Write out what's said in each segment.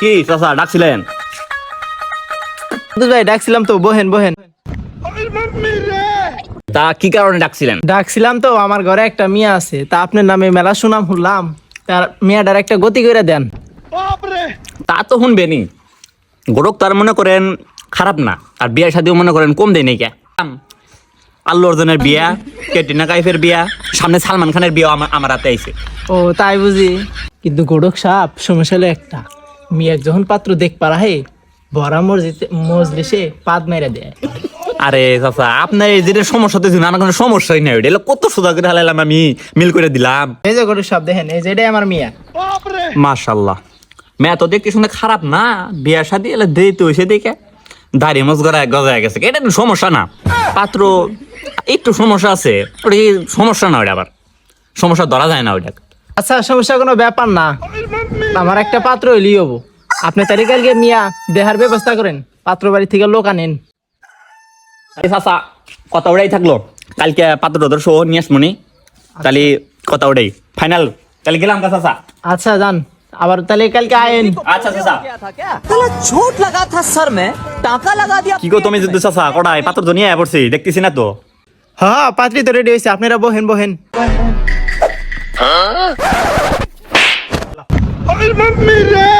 কি চাচা ডাকছিলেন? ডাকছিলাম তো বহেন বহেন। তা কি কারণে ডাকছিলেন? ডাকছিলাম তো আমার ঘরে একটা মিয়া আছে। তা আপনার নামে মেলা সুনাম শুনলাম। তার মিয়াটার একটা গতি করে দেন। তা তো শুনবেনি গরক তার মনে করেন খারাপ না। আর বিয়ের সাথেও মনে করেন কম দেয় নাকি আল্লু অর্জুনের বিয়া ক্যাটরিনা কাইফের বিয়া সামনে সালমান খানের বিয়া আমার আমার হাতে আইছে। ও তাই বুঝি। কিন্তু গোড়ক সাপ সমস্যা হলো একটা। মিয়াক যখন পাত্র দেখ পারা হে ভরা মসজিদে মজলিসে পাদ মেরে দেয়। আরে চাচা আপনার এই যেটা সমস্যা তো আমার কোনো সমস্যাই নাই ওইটা। এলো কত সোজা করে হালাইলাম আমি মিল করে দিলাম। এই যে গোড়ক সাপ দেখেন এই যে এটাই আমার মিয়া। মাশাল্লাহ। মেয়া তো দেখতে শুনে খারাপ না বিয়া শাদি এলে দেই তো এসে দেখে। দাড়ি মজ গড়া গজায় গেছে। এটা সমস্যা না। পাত্র একটু সমস্যা আছে। ওটা সমস্যা না ওটা আবার? সমস্যা ধরা যায় না ওইটা। আচ্ছা সমস্যা কোনো ব্যাপার না। আমার একটা পাত্র হইলেই হব? আপনি তারিখ কালকে মিয়া দেহার ব্যবস্থা করেন। পাত্র বাড়ি থেকে লোক আনেন। চাচা কথা ওটাই থাকল। কালকে পাত্র ধর শো নিয়ে আসমনি তাহলে কথা ওটাই ফাইনাল তাহলে গেলাম চাচা। আচ্ছা যান। আবার তাহলে কালকে আয়েন। আচ্ছা, আচ্ছা চাচা আচ্ছা। তাহলে ছোট লাগা থা স্যার মে। টাকা লাগা দিয়া কি গো তুমি যদি চাচা কড়াই পাত্র তো নিয়ে আয় পড়ছি দেখতেছি না তো? হ্যাঁ পাত্রি তো রেডি হয়েছে আপনারা বহেন বহেন। মাম্মি রে!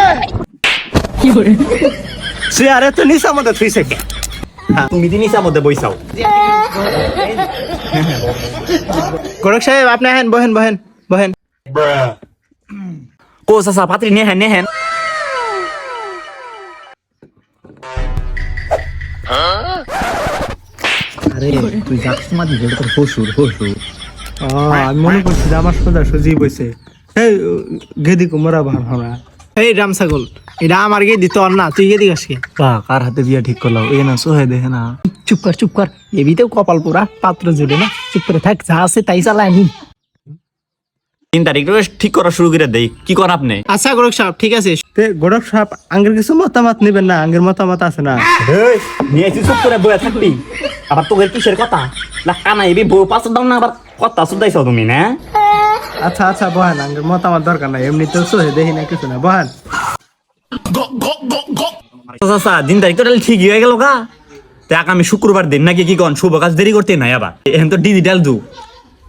কি করে সে আরে তো নিসা মতে থুইছে তুমি দিন নিসা মধ্যে বইসাও গোরখ সাহেব আপনি আহেন বহেন বহেন বহেন। কো চাচা পাত্রী নিয়ে হেন আরে তুই যাচ্ছিস মাঝে যেটা তোর আমি মনে করছি যে আমার সোজা সুজি বইছে এই গেদি কুমড়া ভার হরা এই রাম ছাগল এটা আমার গিয়ে দিত আর না তুই দিস কি কার হাতে বিয়া ঠিক করলাম এই না সোহে দেখে না চুপ কর চুপ কর এবিতেও কপাল পোড়া পাত্র জুড়ে না চুপ করে থাক যা আছে তাই চালায় নি তিন তারিখ ঠিক করা শুরু করে দেই। কি করেন আপনি? আচ্ছা গোরখ সাহেব ঠিক আছে। তে গোরখ সাপ আঙ্গের কিছু মতামত নেবেন না? আঙ্গের মতামত আছে না? নিয়ে চুপ করে বয়ে থাকবি। আবার তোকে কিসের কথা? না কানা এবি বউ পাঁচ দাও না আবার কথা শুধাইছ তুমি না? আচ্ছা আচ্ছা বহান আঙ্গের মতামত দরকার নাই। এমনিতেও সোহে দেখি না কিছু না বহান। চাচা দিন তারিখ তো ঠিকই হয়ে গেল গা। তা আগামী শুক্রবার দিন নাকি কি কন? শুভ কাজ দেরি করতে নাই আবার। এখন তো ডিজিটাল যুগ।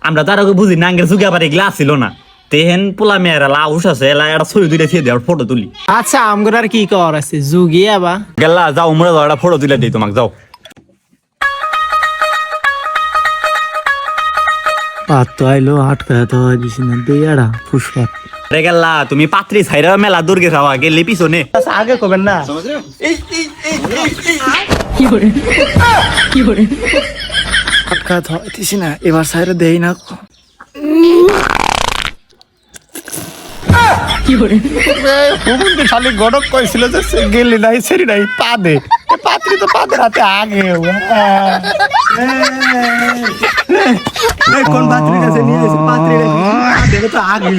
আমরা তার আগে বুঝি নাঙ্গের আঙ্গের আবার এগুলা আসিল না। তেহেন পোলা মেয়েরা লাউস আছে এলা এটা ছবি তুলে দিয়ে দেওয়ার ফটো তুলি। আচ্ছা আমগুলো আর কি কর আছে? যুগে আবা গেলা যাও আমরা যাও একটা ফটো তুলে দিই তোমাকে যাও। পাত আইলো আটকা তো দিছি না দেয়াড়া তুমি পাত্রি ছাইরা মেলা দুর্গে যাও আগে লিপি আগে কবেন না? কি করে? কি করে? আটকায় তো দিছি না এবার সাইরে দেই না 有人，হুকুমকে শালি গড়ক কইছিল যে সে গেলি নাই সেরি নাই পা দে। এ পাত্রি তো পাদের হাতে আগে কোন পাত্রির কাছে নিয়ে এসে পাত্রি তো আগে